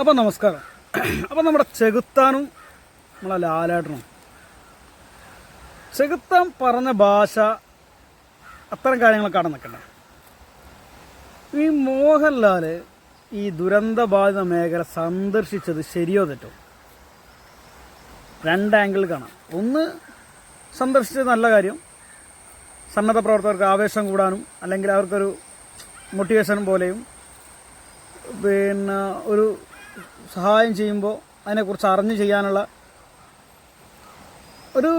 അപ്പം നമസ്കാരം. അപ്പം നമ്മുടെ ചെകുത്താനും നമ്മളെ ലാലേട്ടനും. ചെകുത്താൻ പറഞ്ഞ ഭാഷ അത്തരം കാര്യങ്ങളൊക്കെ അവിടെ നിൽക്കണ്ട? ഈ മോഹൻലാൽ ഈ ദുരന്തബാധിത മേഖല സന്ദർശിച്ചത് ശരിയോ തെറ്റോ? രണ്ട് ആംഗിൾ കാണാം. ഒന്ന് സന്ദർശിച്ചത് നല്ല കാര്യം. സന്നദ്ധ പ്രവർത്തകർക്ക് ആവേശം കൂടാനും അല്ലെങ്കിൽ അവർക്കൊരു മോട്ടിവേഷൻ പോലെയും. പിന്നെ ഒരു സഹായം ചെയ്യുമ്പോൾ അതിനെക്കുറിച്ച് അറിഞ്ഞ് ചെയ്യാനുള്ള ഒരു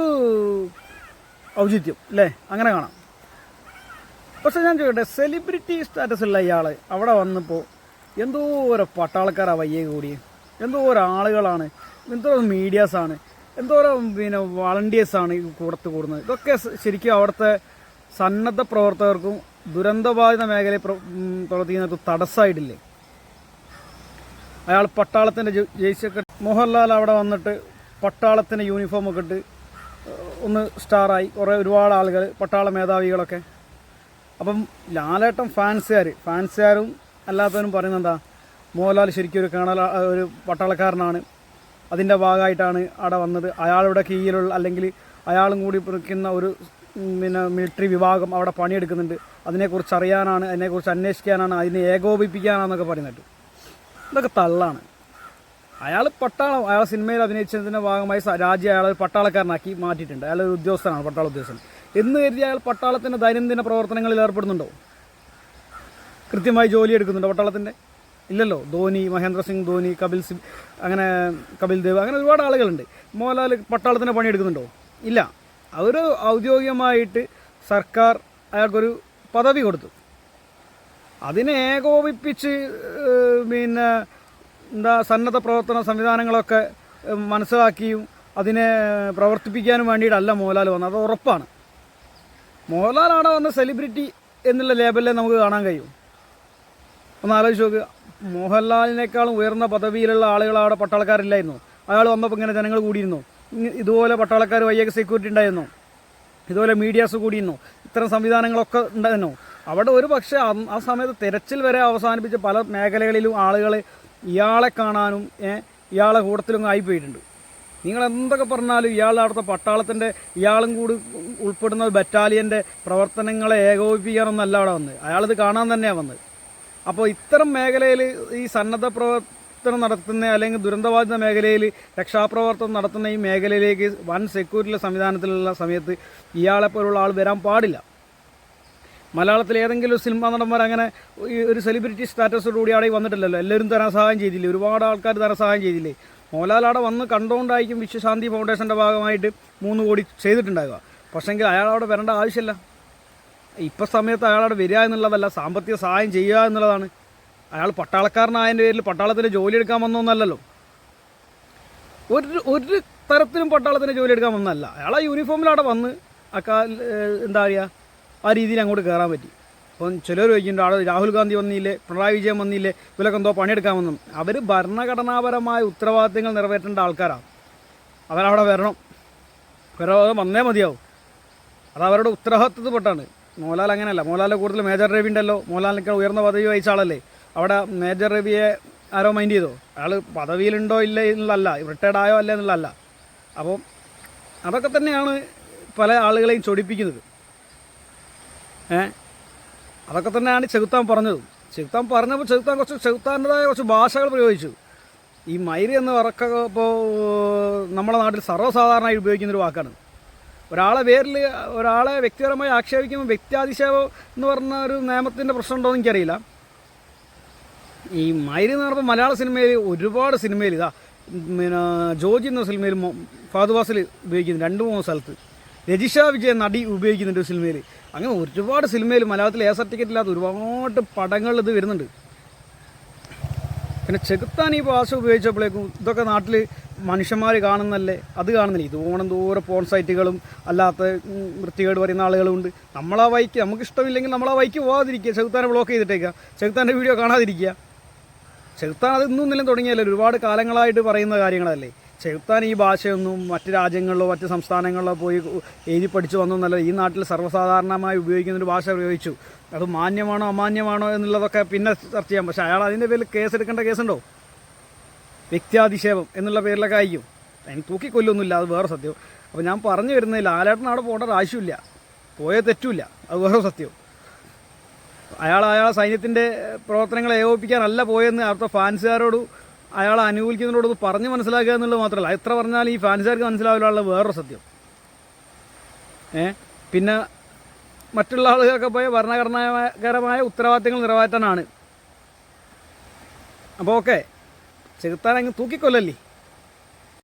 ഔചിത്യം അല്ലേ? അങ്ങനെ കാണാം. പക്ഷെ ഞാൻ ചോദിക്കട്ടെ സെലിബ്രിറ്റി സ്റ്റാറ്റസുള്ള ഇയാൾ അവിടെ വന്നപ്പോൾ എന്തോരം പട്ടാളക്കാരാ വയ്യേ കൂടി എന്തോരം ആളുകളാണ് എന്തോരം മീഡിയാസാണ് എന്തോരം പിന്നെ വളണ്ടിയേഴ്സാണ് ഈ കൂടത്ത് കൂടുന്നത്. ഇതൊക്കെ ശരിക്കും അവിടുത്തെ സന്നദ്ധ പ്രവർത്തകർക്കും ദുരന്തബാധിത മേഖലയെ പ്രവർത്തിക്കുന്നവർക്ക് തടസ്സമായിട്ടില്ലേ? അയാൾ പട്ടാളത്തിന്റെ ജയിച്ചൊക്കെ മോഹൻലാൽ അവിടെ വന്നിട്ട് പട്ടാളത്തിന്റെ യൂണിഫോം ഒക്കെ ഇട്ട് ഒന്ന് സ്റ്റാറായി കുറേ ഒരുപാട് ആളുകൾ പട്ടാള മേധാവികളൊക്കെ. അപ്പം ലാലേട്ടൻ ഫാൻസുകാർ ഫാൻസുകാരും അല്ലാത്തവരും പറയുന്നത് എന്താ? മോഹൻലാൽ ശരിക്കും ഒരു കേണൽ ഒരു പട്ടാളക്കാരനാണ്. അതിന്റെ ഭാഗമായിട്ടാണ് അവിടെ വന്നത്. അയാളുടെ കീഴിലുള്ള അല്ലെങ്കിൽ അയാളും കൂടി നിൽക്കുന്ന ഒരു പിന്നെ മിലിറ്ററി വിഭാഗം അവിടെ പണിയെടുക്കുന്നുണ്ട്. അതിനെക്കുറിച്ച് അറിയാനാണ് അതിനെക്കുറിച്ച് അന്വേഷിക്കാനാണ് അതിനെ ഏകോപിപ്പിക്കാനാണെന്നൊക്കെ പറയുന്നത് ഇതൊക്കെ തള്ളാണ്. അയാൾ പട്ടാളം അയാൾ സിനിമയിൽ അഭിനയിച്ചതിന്റെ ഭാഗമായി രാജ്യം ഒരു പട്ടാളക്കാരനാക്കി മാറ്റിയിട്ടുണ്ട്. അയാൾ ഒരു ഉദ്യോഗസ്ഥനാണ് പട്ടാള ഉദ്യോഗസ്ഥൻ. എന്ന് കരുതി അയാൾ പട്ടാളത്തിന്റെ ദൈനംദിന പ്രവർത്തനങ്ങളിൽ ഏർപ്പെടുന്നുണ്ടോ? കൃത്യമായി ജോലി എടുക്കുന്നുണ്ടോ പട്ടാളത്തിന്റെ ഇല്ലല്ലോ. ധോനി മഹേന്ദ്ര സിംഗ് ധോനി കപിൽ സിംഗ് അങ്ങനെ കപിൽ ദേവ് അങ്ങനെ ഒരുപാട് ആളുകളുണ്ട്. മോഹൻലാൽ പട്ടാളത്തിന്റെ പണിയെടുക്കുന്നുണ്ടോ ഇല്ല. അവർ ഔദ്യോഗികമായിട്ട് സർക്കാർ അയാൾക്കൊരു പദവി കൊടുത്തു. അതിനെ ഏകോപിപ്പിച്ച് പിന്നെ എന്താ സന്നദ്ധ പ്രവർത്തന സംവിധാനങ്ങളൊക്കെ മനസ്സിലാക്കിയും അതിനെ പ്രവർത്തിപ്പിക്കാനും വേണ്ടിയിട്ടല്ല മോഹൻലാൽ വന്നത്. അത് ഉറപ്പാണ്. മോഹൻലാൽ അവിടെ വന്ന സെലിബ്രിറ്റി എന്നുള്ള ലേബലിലെ നമുക്ക് കാണാൻ കഴിയും. ഒന്ന് ആലോചിച്ച് നോക്കുക മോഹൻലാലിനേക്കാളും ഉയർന്ന പദവിയിലുള്ള ആളുകൾ അവിടെ പട്ടാളക്കാരില്ലായിരുന്നു. അയാൾ വന്നപ്പോൾ ഇങ്ങനെ ജനങ്ങൾ കൂടിയിരുന്നു. ഇതുപോലെ പട്ടാളക്കാർ വയ്യൊക്കെ സെക്യൂരിറ്റി ഉണ്ടായിരുന്നു. ഇതുപോലെ മീഡിയാസ് കൂടിയിരുന്നു. ഇത്തരം സംവിധാനങ്ങളൊക്കെ ഉണ്ടായിരുന്നു. അവിടെ ഒരു പക്ഷേ ആ സമയത്ത് തിരച്ചിൽ വരെ അവസാനിപ്പിച്ച പല മേഖലകളിലും ആളുകൾ ഇയാളെ കാണാനും ഇയാളെ കൂട്ടത്തിലും ആയിപ്പോയിട്ടുണ്ട് നിങ്ങൾ എന്തൊക്കെ പറഞ്ഞാലും ഇയാൾ അവിടുത്തെ പട്ടാളത്തിന്റെ ഇയാളും കൂടി ഉൾപ്പെടുന്ന ബറ്റാലിയന്റെ പ്രവർത്തനങ്ങളെ ഏകോപിപ്പിക്കാനൊന്നല്ല അവിടെ വന്നത്. അയാളിത് കാണാൻ തന്നെയാണ് വന്നത്. അപ്പോൾ ഇത്തരം മേഖലയിൽ ഈ സന്നദ്ധ പ്രവർത്തനം നടത്തുന്ന അല്ലെങ്കിൽ ദുരന്തബാധിത മേഖലയിൽ രക്ഷാപ്രവർത്തനം നടത്തുന്ന ഈ മേഖലയിലേക്ക് വൺ സെക്യൂരിറ്റി സംവിധാനത്തിലുള്ള സമയത്ത് ഇയാളെപ്പോലുള്ള ആൾ വരാൻ പാടില്ല. മലയാളത്തിൽ ഏതെങ്കിലും സിനിമാ നടന്മാർ അങ്ങനെ ഒരു സെലിബ്രിറ്റി സ്റ്റാറ്റസോടുകൂടി അവിടെ വന്നിട്ടില്ലല്ലോ. എല്ലാവരും തരാൻ സഹായം ചെയ്തില്ലേ? ഒരുപാട് ആൾക്കാർ തരാൻ സഹായം ചെയ്തില്ലേ? മോഹൻലാൽ അവിടെ വന്ന് കണ്ടുകൊണ്ടായിരിക്കും വിശ്വശാന്തി ഫൗണ്ടേഷന്റെ ഭാഗമായിട്ട് മൂന്ന് കോടി ചെയ്തിട്ടുണ്ടാകുക പക്ഷേങ്കിൽ അയാൾ അവിടെ വരേണ്ട ആവശ്യമില്ല. ഇപ്പം സമയത്ത് അയാളവിടെ വരിക എന്നുള്ളതല്ല സാമ്പത്തിക സഹായം ചെയ്യുക എന്നുള്ളതാണ്. അയാൾ പട്ടാളക്കാരനായതിന്റെ പേരിൽ പട്ടാളത്തിന് ജോലി എടുക്കാൻ വന്നൊന്നല്ലല്ലോ ഒരു ഒരു തരത്തിലും പട്ടാളത്തിന് ജോലി എടുക്കാൻ വന്നല്ല അയാൾ ആ യൂണിഫോമിലവിടെ വന്ന് ആ എന്താ പറയുക ആ രീതിയിൽ അങ്ങോട്ട് കയറാൻ പറ്റി. അപ്പം ചിലർ ചോദിക്കുന്നുണ്ട് ആൾ രാഹുൽ ഗാന്ധി വന്നില്ലേ? പിണറായി വിജയൻ വന്നില്ലേ? ഇവരൊക്കെ എന്തോ പണിയെടുക്കാൻ വന്നു. അവർ ഭരണഘടനാപരമായ ഉത്തരവാദിത്തങ്ങൾ നിറവേറ്റേണ്ട ആൾക്കാരാണ് അവരവിടെ വരണം. അവരവിടെ വന്നേ മതിയാവും. അത് അവരുടെ ഉത്തരവാദിത്വപ്പെട്ടാണ് മോഹൻലാൽ അങ്ങനെയല്ല. മോഹൻലാലിന്റെ കൂടുതൽ മേജർ രവി ഉണ്ടല്ലോ മോഹൻലാലിനൊക്കെ ഉയർന്ന പദവി വഹിച്ച ആളല്ലേ? അവിടെ മേജർ രവിയെ ആരോ മൈൻഡ് ചെയ്തോ? അയാൾ പദവിയിലുണ്ടോ ഇല്ല എന്നുള്ളതല്ല റിട്ടയർഡ് ആയോ അല്ല എന്നുള്ളതല്ല. അപ്പം അതൊക്കെ തന്നെയാണ് പല ആളുകളെയും ചൊടിപ്പിക്കുന്നത്. ഏ? അതൊക്കെ തന്നെയാണ് ചെകുത്താൻ പറഞ്ഞത്. ചെകുത്താൻ പറഞ്ഞപ്പോൾ ചെകുത്താൻ കുറച്ച് ചെകുത്താന്റെതായ കുറച്ച് ഭാഷകൾ പ്രയോഗിച്ചു. ഈ മൈരി എന്ന് വറക്ക ഇപ്പോൾ നമ്മുടെ നാട്ടിൽ സർവസാധാരണമായി ഉപയോഗിക്കുന്നൊരു വാക്കാണ്. ഒരാളെ പേരിൽ ഒരാളെ വ്യക്തിപരമായി ആക്ഷേപിക്കുമ്പോൾ വ്യക്തിയാതിശേപം എന്ന് പറഞ്ഞ ഒരു നിയമത്തിന്റെ പ്രശ്നമുണ്ടോ എന്ന് എനിക്കറിയില്ല. ഈ മൈരി എന്ന് പറയുമ്പോൾ മലയാള സിനിമയിൽ ഒരുപാട് സിനിമയിൽ ഇതാ പിന്നെ ജോജി എന്ന സിനിമയിൽ ഫാദുവാസിൽ ഉപയോഗിക്കുന്നു രണ്ട് മൂന്ന് സ്ഥലത്ത്. രജിഷ വിജയൻ നടി ഉപയോഗിക്കുന്നുണ്ട് സിനിമയിൽ. അങ്ങനെ ഒരുപാട് സിനിമയിൽ മലയാളത്തിൽ എ സർട്ടിഫിക്കറ്റ് ഇല്ലാത്ത ഒരുപാട് പടങ്ങൾ ഇത് വരുന്നുണ്ട്. പിന്നെ ചെകുത്താൻ ഈ ഭാഷ ഉപയോഗിച്ചപ്പോഴേക്കും ഇതൊക്കെ നാട്ടിൽ മനുഷ്യന്മാർ കാണുന്നല്ലേ അത് കാണുന്നില്ല. ഇത് ഓണം ദൂരെ പോൺ സൈറ്റുകളും അല്ലാത്ത വൃത്തികേട് പറയുന്ന ആളുകളും ഉണ്ട്. നമ്മളാ വൈക്ക് നമുക്ക് ഇഷ്ടമില്ലെങ്കിൽ നമ്മളാ വൈക്ക് പോകാതിരിക്കുക ചെകുത്താനെ ബ്ലോക്ക് ചെയ്തിട്ടേക്കുക. ചെകുത്താന്റെ വീഡിയോ കാണാതിരിക്കുക. ചെകുത്താൻ അത് ഇന്നും ഇന്നലെ തുടങ്ങിയല്ലേ? ഒരുപാട് കാലങ്ങളായിട്ട് പറയുന്ന കാര്യങ്ങളല്ലേ? ചെകുത്താൻ ഈ ഭാഷയൊന്നും മറ്റു രാജ്യങ്ങളിലോ മറ്റ് സംസ്ഥാനങ്ങളിലോ പോയി എഴുതി പഠിച്ചു വന്നൊന്നല്ല ഈ നാട്ടിൽ സർവസാധാരണമായി ഉപയോഗിക്കുന്ന ഒരു ഭാഷ ഉപയോഗിച്ചു. അത് മാന്യമാണോ അമാന്യമാണോ എന്നുള്ളതൊക്കെ പിന്നെ ചർച്ച ചെയ്യാം. പക്ഷേ അയാൾ അതിന്റെ പേരിൽ കേസ് എടുക്കേണ്ട കേസുണ്ടോ? വ്യക്തിയാധിക്ഷേപം എന്നുള്ള പേരിലൊക്കെ അയക്കും അതിന് തൂക്കിക്കൊല്ലൊന്നുമില്ല അത് വേറെ സത്യം. അപ്പോൾ ഞാൻ പറഞ്ഞു വരുന്നത് ലാലേട്ടൻ അവിടെ പോകേണ്ട ആവശ്യമില്ല. പോയേ തെറ്റില്ല അത് വേറെ സത്യം. അയാൾ അയാളെ സൈന്യത്തിന്റെ പ്രവർത്തനങ്ങളെ ഏകോപിപ്പിക്കാനല്ല പോയെന്ന് അവിടുത്തെ ഫാൻസുകാരോട് അയാളെ അനുകൂലിക്കുന്നതിനോട് പറഞ്ഞ് മനസ്സിലാക്കുക എന്നുള്ളത് മാത്രമല്ല. എത്ര പറഞ്ഞാലും ഈ ഫാൻസുകാർക്ക് മനസ്സിലാവില്ല വേറൊരു സത്യം. ഏ? പിന്നെ മറ്റുള്ള ആളുകൾക്കൊക്കെ പോയ ഭരണഘടനാകരമായ ഉത്തരവാദിത്തങ്ങൾ നിറവേറ്റാനാണ്. അപ്പോൾ ഓക്കെ. ചെറുത്താനങ്ങ് തൂക്കിക്കൊല്ലല്ലേ?